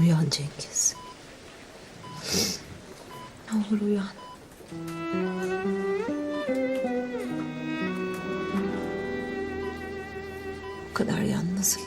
Uyan Cengiz. Ne olur uyan. O kadar yalnızım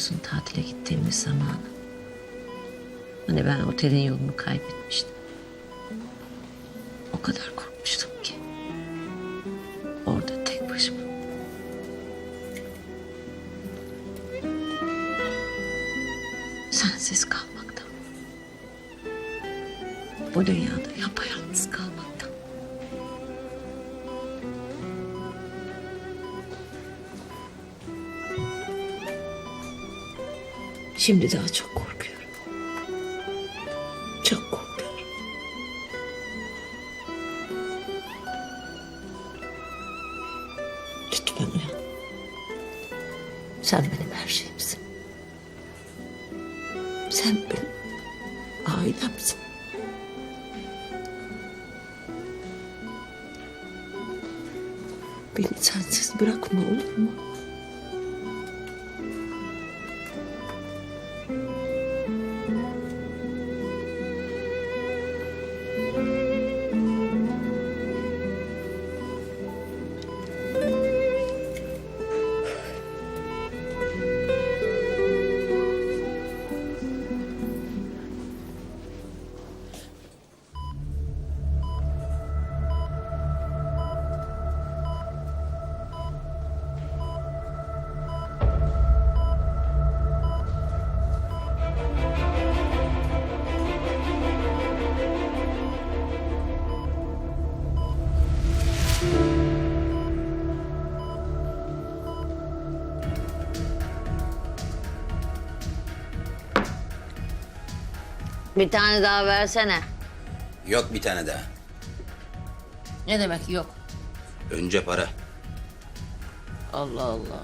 musun tatile gittiğimiz zamanı? Hani ben otelin yolunu kaybetmiştim. O kadar korkmuştum ki. Orada tek başıma. Sensiz kalmaktan. Bu dünyada Şimdi daha çok korkuyorum. Çok korkuyorum. Lütfen uyan. Sen benim her şeyimsin. Sen benim ailemsin. Beni sensiz bırakma olur mu? Bir tane daha versene. Yok bir tane daha. Ne demek yok? Önce para. Allah Allah.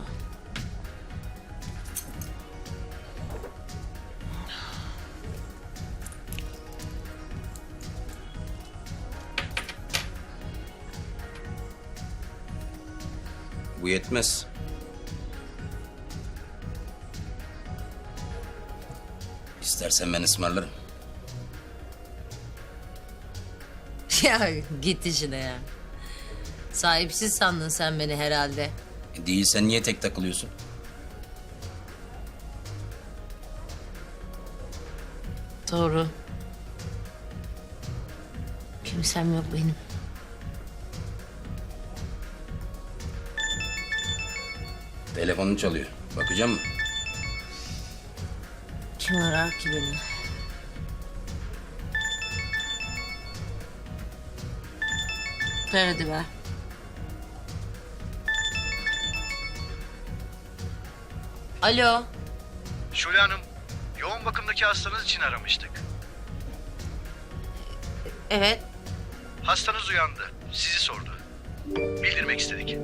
Bu yetmez. İstersen ben ısmarlarım. Ya git işine ya. Sahipsiz sandın sen beni herhalde. E, Değilsen niye tek takılıyorsun? Doğru. Kimsem yok benim. Telefonun çalıyor. Bakacağım mı? Kim arar ki beni? Ver. Alo. Şule Hanım, yoğun bakımdaki hastanız için aramıştık. Evet. Hastanız uyandı, sizi sordu. Bildirmek istedik.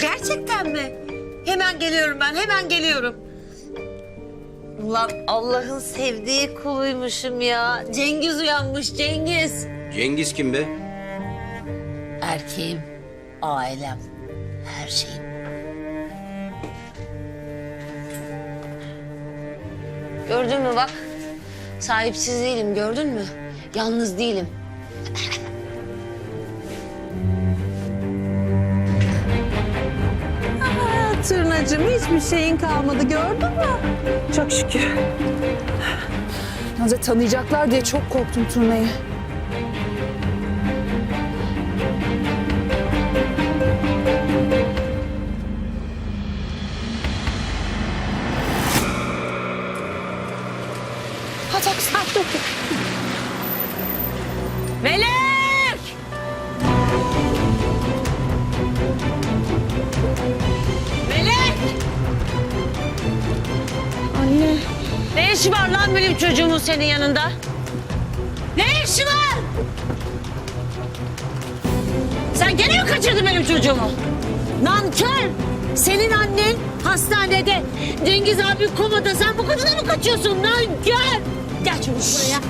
Gerçekten mi? Hemen geliyorum ben, hemen geliyorum. Ulan Allah'ın sevdiği kuluymuşum ya. Cengiz uyanmış, Cengiz. Cengiz kim be? Erkeğim, ailem, her şeyim. Gördün mü bak? Sahipsiz değilim, gördün mü? Yalnız değilim. Tırnacığım hiçbir şeyin kalmadı gördün mü? Çok şükür. Yalnız tanıyacaklar diye çok korktum turnayı. Çocuğumun senin yanında? Ne işi var? Sen gene mi kaçırdın benim çocuğumu? Nankör! Senin annen hastanede. Cengiz abi komada. Sen bu kadına mı kaçıyorsun? Nankör! Gel çabuk buraya.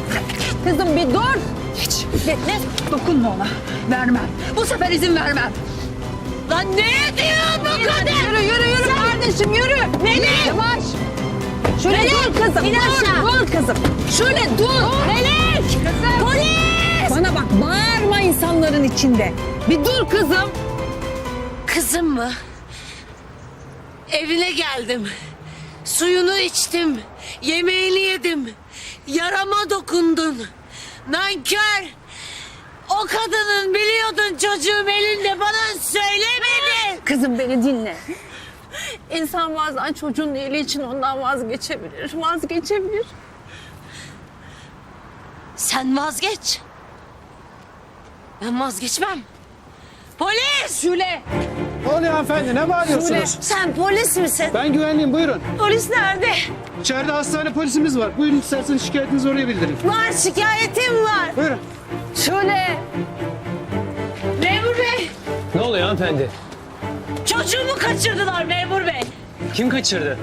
Kızım bir dur. Geç. Ne? Dokunma ona. Vermem. Bu sefer izin vermem. Lan ne diyor bu kadın? Yürü yürü yürü kardeşim yürü. Melih! Yavaş. Şöyle Melih, dur kızım. in dur, aşağı. dur kızım. Şöyle dur. Melek! Polis! Bana bak bağırma insanların içinde. Bir dur kızım. Kızım mı? Evine geldim. Suyunu içtim. Yemeğini yedim. Yarama dokundun. Nankör! O kadının biliyordun çocuğum elinde bana söylemedin. Kızım beni dinle. İnsan bazen çocuğun iyiliği için ondan vazgeçebilir. Vazgeçebilir. Sen vazgeç. Ben vazgeçmem. Polis! Şule. Ne oluyor hanımefendi? Ne bağırıyorsunuz? Sen polis misin? Ben güvenliyim buyurun. Polis nerede? İçeride hastane polisimiz var. Buyurun isterseniz şikayetinizi oraya bildirin. Var şikayetim var. Buyurun. Şule. Memur bey Ne oluyor hanımefendi? Çocuğumu kaçırdılar memur bey. Kim kaçırdı?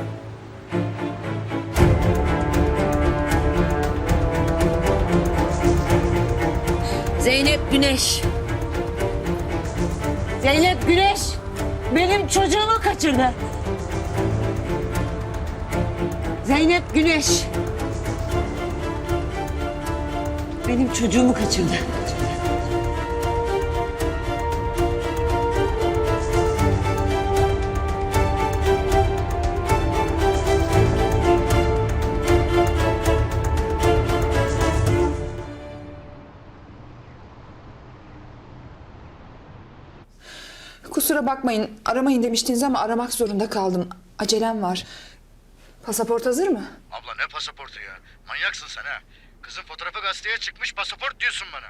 Zeynep Güneş. Zeynep Güneş benim çocuğumu kaçırdı. Zeynep Güneş. Benim çocuğumu kaçırdı. Bakmayın. Aramayın demiştiniz ama aramak zorunda kaldım. Acelem var. Pasaport hazır mı? Abla ne pasaportu ya? Manyaksın sen ha. Kızın fotoğrafı gazeteye çıkmış pasaport diyorsun bana.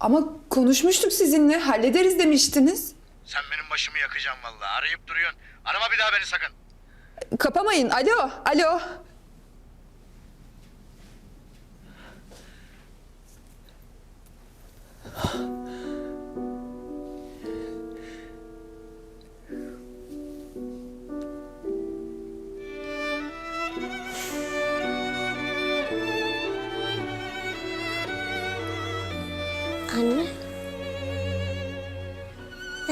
Ama konuşmuştuk sizinle. Hallederiz demiştiniz. Sen benim başımı yakacaksın vallahi. Arayıp duruyorsun. Arama bir daha beni sakın. Kapamayın. Alo, alo.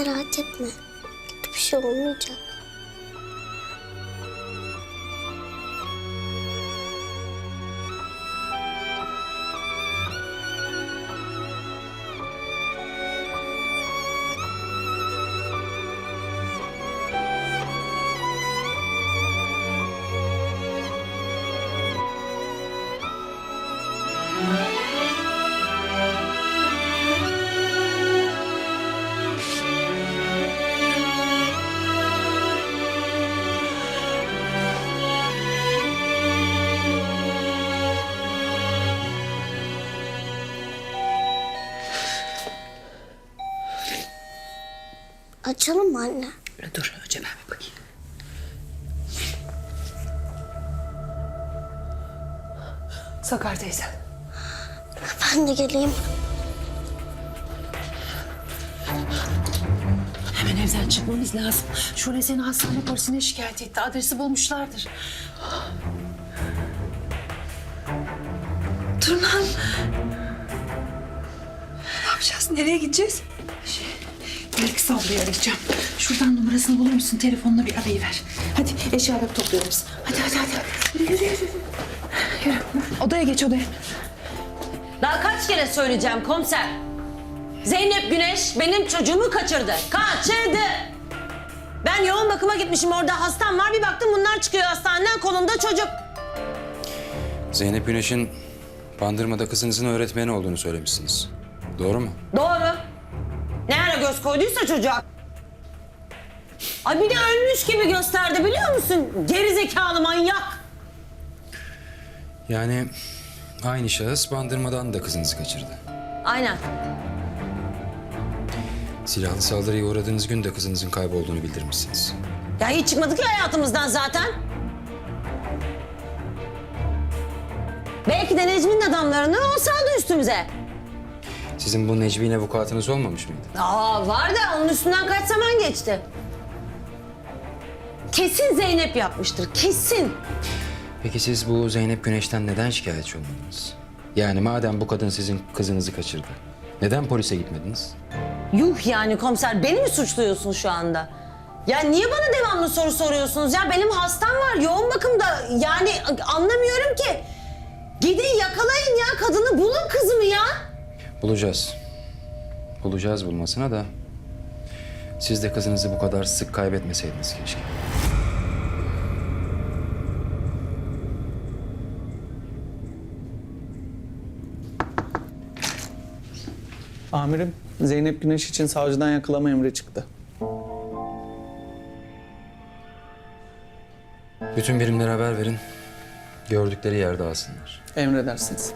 Merak etme. Kötü bir şey olmayacak. Açalım mı anne? Dur, ben bir bakayım. Sakar teyze. Ben de geleyim. Hemen evden çıkmamız lazım. Şule seni hastane polisine şikayet etti. Adresi bulmuşlardır. Lan. Ne yapacağız? Nereye gideceğiz? Melik Sabri'yi arayacağım. Şuradan numarasını bulur musun? Telefonla bir arayıver. Hadi eşyaları topluyoruz. Hadi hadi hadi. Yürü yürü yürü. Yürü. Odaya geç odaya. Daha kaç kere söyleyeceğim komiser? Zeynep Güneş benim çocuğumu kaçırdı. Kaçırdı. Ben yoğun bakıma gitmişim orada hastam var bir baktım bunlar çıkıyor hastaneden kolunda çocuk. Zeynep Güneş'in Bandırma'da kızınızın öğretmeni olduğunu söylemişsiniz. Doğru mu? Doğru. Göz koyduysa çocuğa. Ay bir de ölmüş gibi gösterdi biliyor musun? Geri zekalı manyak. Yani aynı şahıs Bandırma'dan da kızınızı kaçırdı. Aynen. Silahlı saldırıya uğradığınız gün de kızınızın kaybolduğunu bildirmişsiniz. Ya hiç çıkmadı ki hayatımızdan zaten. Belki de Necmi'nin adamlarını o saldı üstümüze. Sizin bu Necmi ile vukuatınız olmamış mıydı? Aa var da onun üstünden kaç zaman geçti. Kesin Zeynep yapmıştır. Kesin. Peki siz bu Zeynep Güneş'ten neden şikayetçi olmadınız? Yani madem bu kadın sizin kızınızı kaçırdı, neden polise gitmediniz? Yuh yani komiser beni mi suçluyorsun şu anda? Ya niye bana devamlı soru soruyorsunuz ya? Benim hastam var yoğun bakımda. Yani anlamıyorum ki. Gidin yakalayın ya kadını bulun kızımı ya. Bulacağız. Bulacağız bulmasına da. Siz de kızınızı bu kadar sık kaybetmeseydiniz keşke. Amirim, Zeynep Güneş için savcıdan yakalama emri çıktı. Bütün birimlere haber verin. Gördükleri yerde alsınlar. Emredersiniz.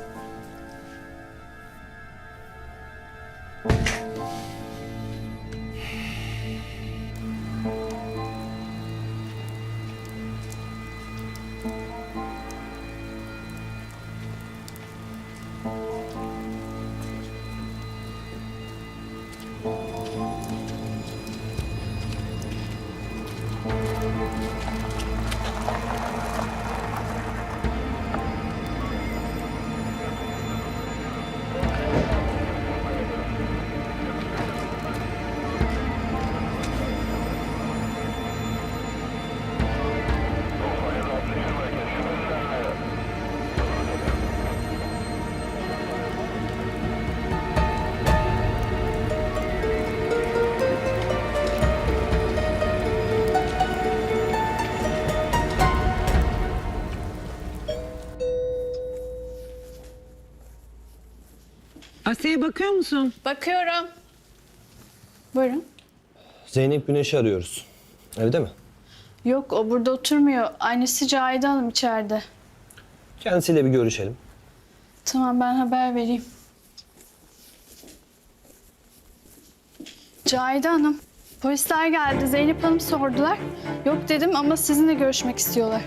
Asiye bakıyor musun? Bakıyorum. Buyurun. Zeynep Güneş'i arıyoruz. Evde mi? Yok o burada oturmuyor. Annesi Cahide Hanım içeride. Kendisiyle bir görüşelim. Tamam ben haber vereyim. Cahide Hanım, polisler geldi. Zeynep Hanım sordular. Yok dedim ama sizinle görüşmek istiyorlar.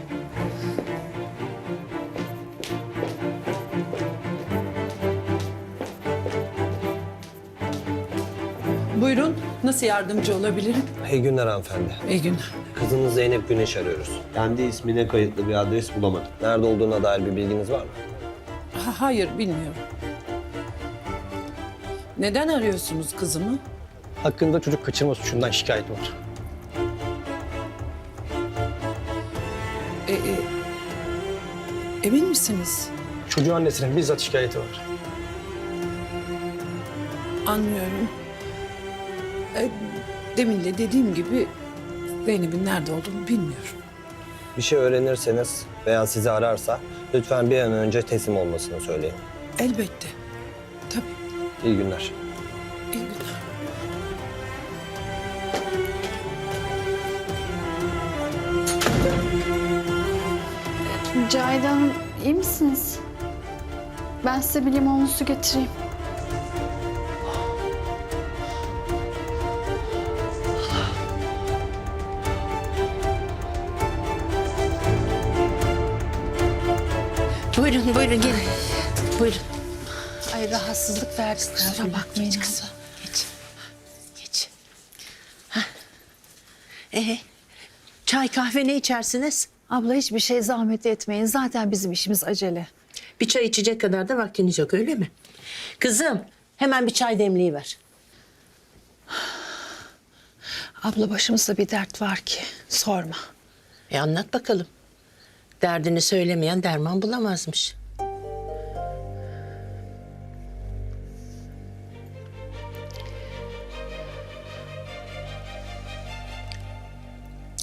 Buyurun. Nasıl yardımcı olabilirim? İyi günler hanımefendi. İyi günler. Kızınız Zeynep Güneş arıyoruz. Kendi ismine kayıtlı bir adres bulamadık. Nerede olduğuna dair bir bilginiz var mı? Ha, hayır bilmiyorum. Neden arıyorsunuz kızımı? Hakkında çocuk kaçırma suçundan şikayet var. E, e, emin misiniz? Çocuğun annesinin bizzat şikayeti var. Anlıyorum. E, demin de dediğim gibi Zeynep'in nerede olduğunu bilmiyorum. Bir şey öğrenirseniz veya sizi ararsa lütfen bir an önce teslim olmasını söyleyin. Elbette. Tabii. İyi günler. İyi günler. Cahide Hanım iyi misiniz? Ben size bir limonlu su getireyim. Buyurun buyurun gelin. Buyurun. Ay rahatsızlık verdik. Kusura bakmayın. Geç, Geç. Geç. Hah. Ee, çay kahve ne içersiniz? Abla hiçbir şey zahmet etmeyin. Zaten bizim işimiz acele. Bir çay içecek kadar da vaktiniz yok öyle mi? Kızım hemen bir çay demliği Abla başımızda bir dert var ki sorma. E anlat bakalım. Derdini söylemeyen derman bulamazmış.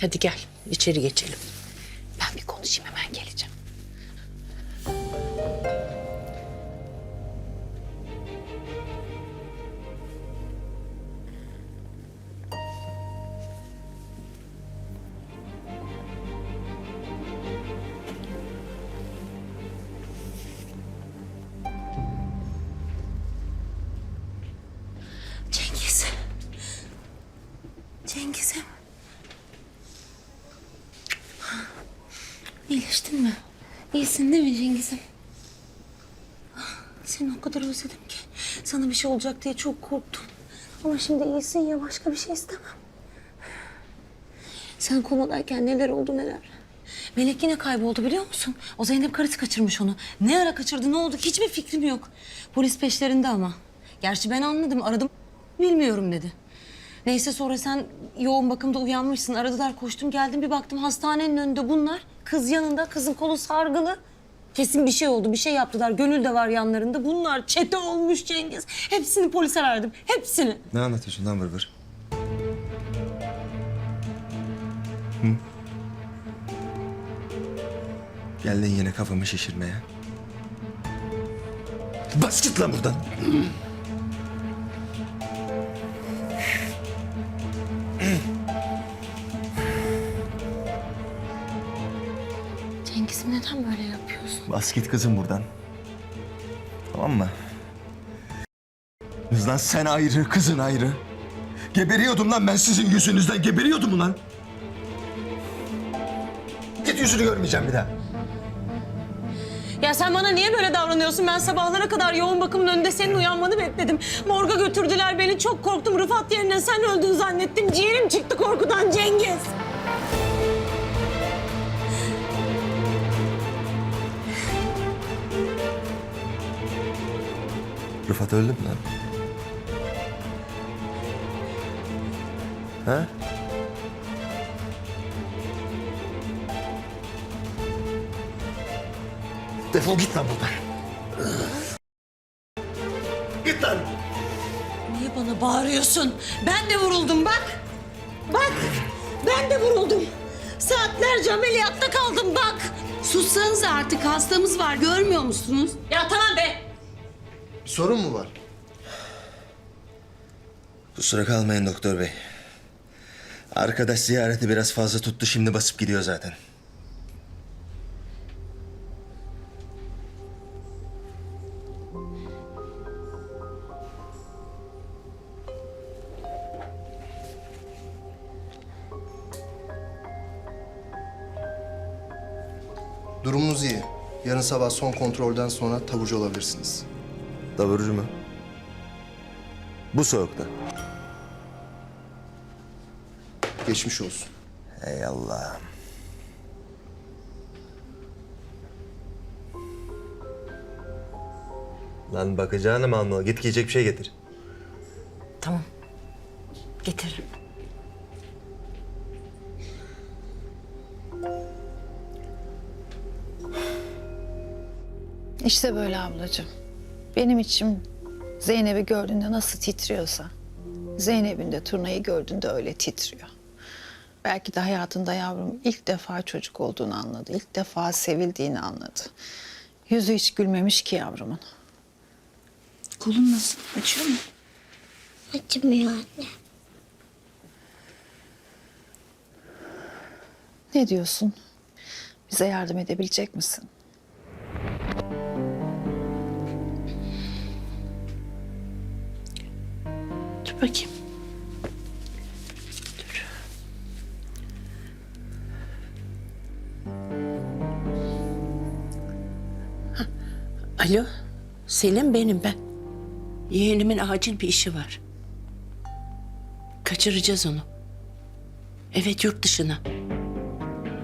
Hadi gel içeri geçelim. Ben bir konuşayım hemen geleceğim. Olacak diye çok korktum. Ama şimdi iyisin ya başka bir şey istemem. Sen komadayken neler oldu neler. Melek yine kayboldu biliyor musun? O Zeynep karısı kaçırmış onu. Ne ara kaçırdı ne oldu hiçbir fikrim yok. Polis peşlerinde ama. Gerçi ben anladım aradım bilmiyorum dedi. Neyse sonra sen yoğun bakımda uyanmışsın. Aradılar koştum geldim bir baktım hastanenin önünde bunlar. Kız yanında kızın kolu sargılı. Kesin bir şey oldu bir şey yaptılar. Gönül de var yanlarında. Bunlar çete olmuş Cengiz. Hepsini polise verdim. Hepsini. Ne anlatıyorsun lan vır vır? Geldin yine kafamı şişirmeye. Bas git lan buradan. Bas git kızım buradan. Tamam mı? Kız lan sen ayrı, kızın ayrı. Geberiyordum lan ben sizin yüzünüzden. Geberiyordum lan. Git yüzünü görmeyeceğim bir daha. Ya sen bana niye böyle davranıyorsun? Ben sabahlara kadar yoğun bakımın önünde senin uyanmanı bekledim. Morga götürdüler beni. Çok korktum. Rıfat yerine sen öldün zannettim. Ciğerim çıktı korkudan Cengiz. Rıfat öldü mü lan? Ha? Defol git lan buradan. Git lan. Niye bana bağırıyorsun? Ben de vuruldum bak. Bak. Ben de vuruldum. Saatlerce ameliyatta kaldım bak. Sussanız artık hastamız var görmüyor musunuz? Ya tamam be. Sorun mu var? Kusura kalmayın doktor bey. Arkadaş ziyareti biraz fazla tuttu şimdi basıp gidiyor zaten. Durumunuz iyi. Yarın sabah son kontrolden sonra taburcu olabilirsiniz. Taburcu mu? Bu soğukta. Geçmiş olsun. Ey Allah'ım. Lan bakacağını mı almalı? Git giyecek bir şey getir. Tamam. Getiririm. İşte böyle ablacığım. Benim içim Zeynep'i gördüğünde nasıl titriyorsa... Zeynep'in de turnayı gördüğünde öyle titriyor. Belki de hayatında yavrum ilk defa çocuk olduğunu anladı. İlk defa sevildiğini anladı. Yüzü hiç gülmemiş ki yavrumun. Kolun nasıl? Açıyor mu? Acımıyor anne. Ne diyorsun? Bize yardım edebilecek misin? Bakayım. Dur. Alo, Selim benim ben. Yeğenimin acil bir işi var. Kaçıracağız onu. Evet yurt dışına.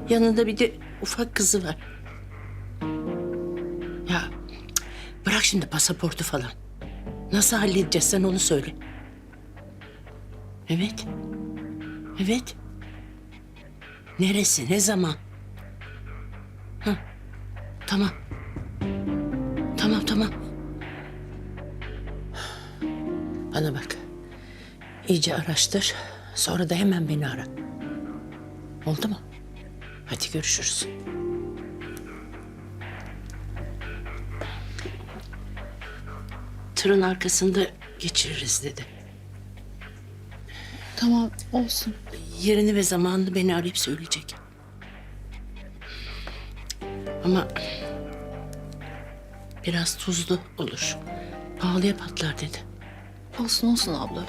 Yanında bir de ufak kızı var. Ya bırak şimdi pasaportu falan. Nasıl halledeceğiz sen onu söyle. Evet. Evet. Neresi, ne zaman? Ha. Tamam. Tamam, tamam. Bana bak. İyice araştır. Sonra da hemen beni ara. Oldu mu? Hadi görüşürüz. Tırın arkasında geçiririz dedi. Tamam olsun. Yerini ve zamanını beni arayıp söyleyecek. Ama biraz tuzlu olur. Pahalıya patlar dedi. Olsun olsun abla.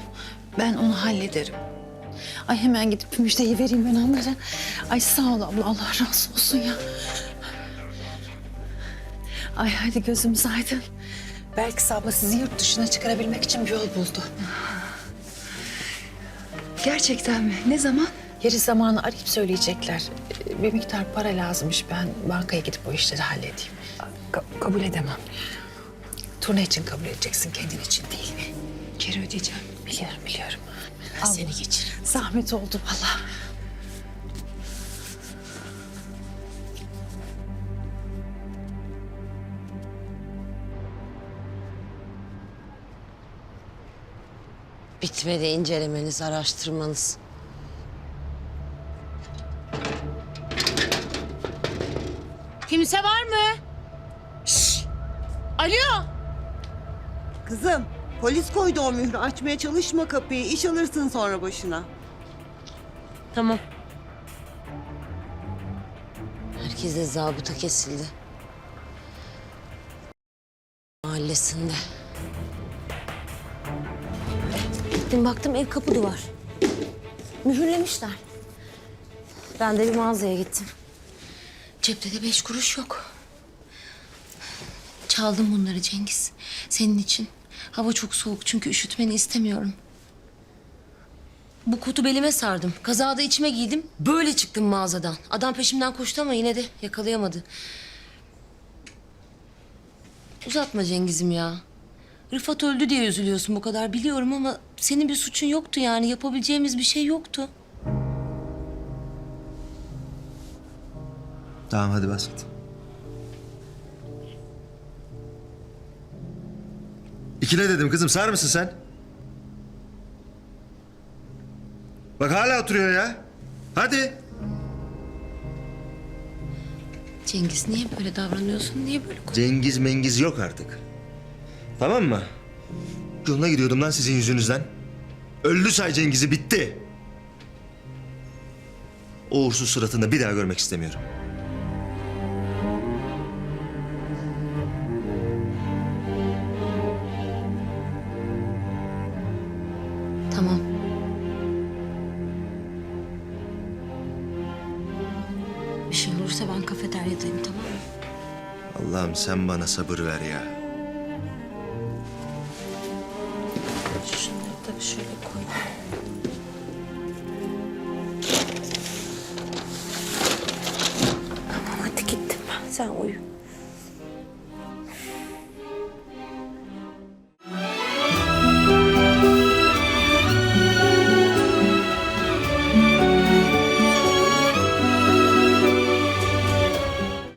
Ben onu hallederim. Ay hemen gidip müjdeyi vereyim ben onlara. Ay sağ ol abla Allah razı olsun ya. Ay hadi gözümüz aydın. Belki abla sizi yurt dışına çıkarabilmek için bir yol buldu. Gerçekten mi? Ne zaman? Yeri zamanı arayıp söyleyecekler. Ee, Bir miktar para lazımmış. Ben bankaya gidip o işleri halledeyim. Ka- kabul edemem. Turne için kabul edeceksin, kendin için değil. Geri ödeyeceğim. Biliyorum, biliyorum. Ben seni geçiririm. Zahmet oldu valla. Bitmedi incelemeniz, araştırmanız. Kimse var mı? Şşş! Alo! Kızım, polis koydu o mührü. Açmaya çalışma kapıyı. İş alırsın sonra başına. Tamam. Herkese zabıta kesildi. Mahallesinde. Gittim baktım ev kapı duvar. Mühürlemişler. Ben de bir mağazaya gittim. Cepte de beş kuruş yok. Çaldım bunları Cengiz. Senin için. Hava çok soğuk çünkü üşütmeni istemiyorum. Bu kotu belime sardım. Kazada içime giydim. Böyle çıktım mağazadan. Adam peşimden koştu ama yine de yakalayamadı. Uzatma Cengiz'im ya. Rıfat öldü diye üzülüyorsun bu kadar biliyorum ama senin bir suçun yoktu yani. Yapabileceğimiz bir şey yoktu. Tamam hadi bas git. İkile dedim kızım sar mısın sen? Bak hala oturuyor ya. Hadi. Cengiz niye böyle davranıyorsun? Niye böyle Cengiz mengiz yok artık. Tamam mı? Yoluna gidiyordum lan sizin yüzünüzden. Öldü say Cengiz'i bitti. O uğursuz suratını bir daha görmek istemiyorum. Tamam. Bir şey olursa ben kafeteryadayım tamam mı? Allah'ım sen bana sabır ver ya.